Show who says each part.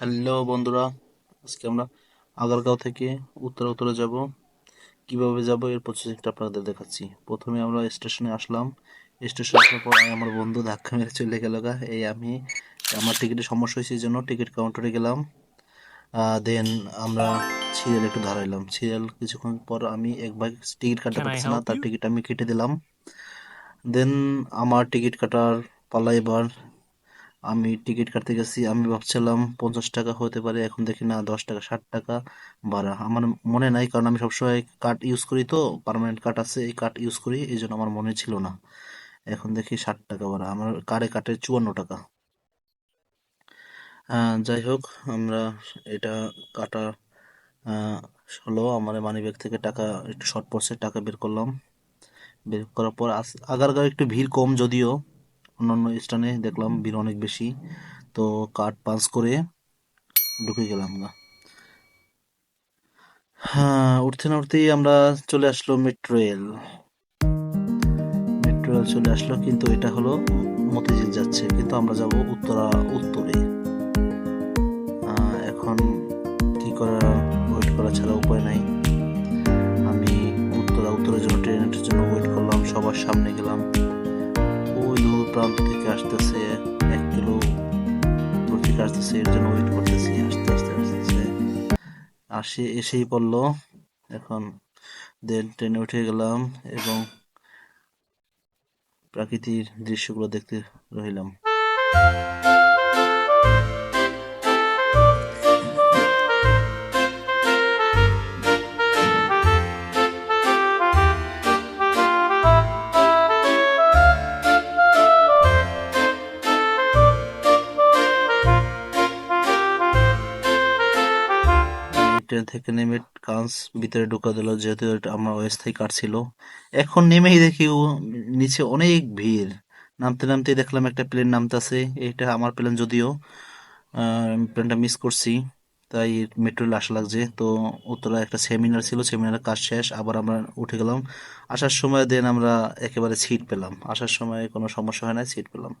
Speaker 1: Hello বন্ধুরা আজকে আমরা আগারগাঁও থেকে উত্তরা উত্তরে যাব। কীভাবে যাব এর প্রসেসিংটা আপনাদের দেখাচ্ছি। প্রথমে আমরা স্টেশনে আসলাম। স্টেশনে আসার পর আমার বন্ধু ধাক্কা মেরে চলে গেল গা। এই আমি আমার টিকিটের সমস্যা হয়েছে জন্য টিকিট কাউন্টারে গেলাম। দেন আমরা সিরিয়াল একটু দাঁড়াইলাম। সিরিয়াল কিছুক্ষণ পর আমি এক ভাই টিকিট কাটতে পারছি না তার টিকিট আমি কেটে দিলাম। দেন আমার টিকিট কাটার পালা এবার আমি টিকিট কাটতে গেছি, আমি ভাবছিলাম পঞ্চাশ টাকা হতে পারে, এখন দেখি না, দশ টাকা, ষাট টাকা বাড়া আমার মনে নাই, কারণ আমি সবসময় কার্ড ইউজ করি তো পার্মানেন্ট কার্ড আছে, এই কার্ড ইউজ করি, এই জন্য আমার মনে ছিল না। এখন দেখি ষাট টাকা বাড়া আমার কার্ডে কাটে চুয়ান্ন টাকা। যাই হোক, আমরা এটা কাটা হলো, আমার মানি ব্যাগ থেকে টাকা, একটু শর্ট পড়ছে টাকা বের করলাম। বের করার পর আগারগাঁও একটু ভিড় কম যদিও অন্যান্য স্থানে দেখলাম ভিড় অনেক বেশি। তো কার্ড পাস করে ঢুকে গেলাম না হ্যাঁ উঠতে না উঠতেই আমরা চলে আসলো মেট্রো রেল মেট্রো রেল চলে আসলো কিন্তু এটা হলো মতিঝিল যাচ্ছে, কিন্তু আমরা যাব উত্তরা উত্তরে। এখন কি করা ওয়েট করা ছাড়া উপায় নাই। আমি উত্তরা উত্তরের জন্য ট্রেনের জন্য ওয়েট করলাম, সবার সামনে গেলাম। প্রান্ত থেকে আসতেছে, এক কিলো থেকে আসতেছে, এর জন্য ওয়েট করতেছি, আস্তে আস্তে, আসতেছে। আসে এসেই পড়ল। এখন দেন ট্রেনে উঠে গেলাম এবং প্রাকৃতিক দৃশ্যগুলো দেখতে রইলাম। ট্রেন থেকে নেমে কাঁচ ভিতরে ঢুকা দিল, যেহেতু আমার অস্থায়ী কার্ড ছিল। এখন নেমেই দেখি ও নিচে অনেক ভিড়। নামতে নামতে দেখলাম একটা প্লেন নামতেছে। এটা আমার প্লেন যদিও প্লেনটা মিস করছি, তাই মেট্রো আসা লাগছে। তো উত্তরা একটা সেমিনার ছিল সেমিনারের কাজ শেষ, আবার আমরা উঠে গেলাম। আসার সময় দেন আমরা একেবারে সিট পেলাম। আসার সময় কোনো সমস্যা হয় না সিট পেলাম।